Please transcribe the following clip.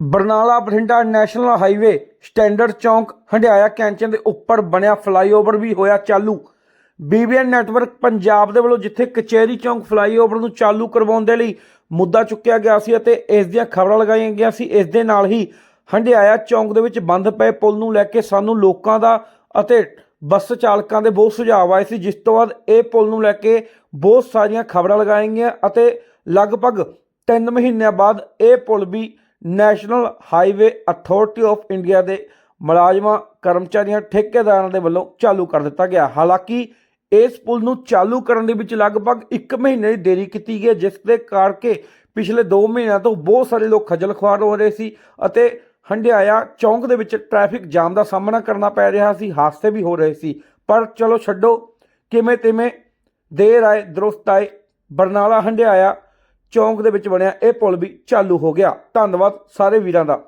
Barnala Bathinda national highway standard ਚੌਂਕ ਹੰਡਿਆਇਆ ਕੈਂਚਨ ਦੇ ਉੱਪਰ ਬਣਿਆ ਫਲਾਈਓਵਰ ਵੀ ਹੋਇਆ ਚਾਲੂ। ਬੀਬੀਐਨ ਨੈਟਵਰਕ ਪੰਜਾਬ ਦੇ ਵੱਲੋਂ ਜਿੱਥੇ ਕਚਹਿਰੀ ਚੌਂਕ ਫਲਾਈਓਵਰ ਨੂੰ ਚਾਲੂ ਕਰਵਾਉਣ ਦੇ ਲਈ ਮੁੱਦਾ ਚੁੱਕਿਆ ਗਿਆ ਸੀ ਅਤੇ ਇਸ ਦੀਆਂ ਖਬਰਾਂ ਲਗਾਈਆਂ ਗਈਆਂ ਸੀ, ਇਸ ਦੇ ਨਾਲ ਹੀ ਹੰਡਿਆਇਆ ਚੌਂਕ ਦੇ ਵਿੱਚ ਬੰਦ ਪਏ ਪੁਲ ਨੂੰ ਲੈ ਕੇ ਸਾਨੂੰ ਲੋਕਾਂ ਦਾ ਅਤੇ ਬੱਸ ਚਾਲਕਾਂ ਦੇ ਬਹੁਤ ਸੁਝਾਅ ਆਏ ਸੀ, ਜਿਸ ਤੋਂ ਬਾਅਦ ਇਹ ਪੁਲ ਨੂੰ ਲੈ ਕੇ ਬਹੁਤ ਸਾਰੀਆਂ ਖਬਰਾਂ ਲਗਾਈਆਂ ਗਈਆਂ ਅਤੇ ਲਗਭਗ 3 ਮਹੀਨਿਆਂ ਬਾਅਦ ਇਹ ਪੁਲ ਵੀ national highway authority of India ਦੇ ਮੁਲਾਜ਼ਮਾਂ ਕਰਮਚਾਰੀਆਂ ਠੇਕੇਦਾਰਾਂ ਦੇ ਵੱਲੋਂ ਚਾਲੂ ਕਰ ਦਿੱਤਾ ਗਿਆ। ਹਾਲਾਂਕਿ ਇਸ ਪੁਲ ਨੂੰ ਚਾਲੂ ਕਰਨ ਦੇ ਵਿੱਚ ਲਗਭਗ 1 ਮਹੀਨੇ ਦੀ ਦੇਰੀ ਕੀਤੀ ਗਈ ਹੈ, ਜਿਸ ਦੇ ਕਰਕੇ ਪਿਛਲੇ 2 ਮਹੀਨਿਆਂ ਤੋਂ ਬਹੁਤ ਸਾਰੇ ਲੋਕ ਖੱਜਲ ਖੁਆਰ ਹੋ ਰਹੇ ਸੀ ਅਤੇ ਹੰਡਿਆਇਆ ਚੌਂਕ ਦੇ ਵਿੱਚ ਟ੍ਰੈਫਿਕ ਜਾਮ ਦਾ ਸਾਹਮਣਾ ਕਰਨਾ ਪੈ ਰਿਹਾ ਸੀ ਹਾਦਸੇ ਵੀ ਹੋ ਰਹੇ ਸੀ। ਪਰ ਚਲੋ ਛੱਡੋ ਕਿਵੇਂ ਤਿਵੇਂ ਦੇਰ ਆਏ ਦਰੁਸਤ ਆਏ ਬਰਨਾਲਾ ਹੰਡਿਆਇਆ ਚੌਂਕ ਦੇ ਵਿੱਚ ਬਣਿਆ ਇਹ ਪੁਲ ਵੀ ਚਾਲੂ ਹੋ ਗਿਆ। ਧੰਨਵਾਦ ਸਾਰੇ ਵੀਰਾਂ ਦਾ।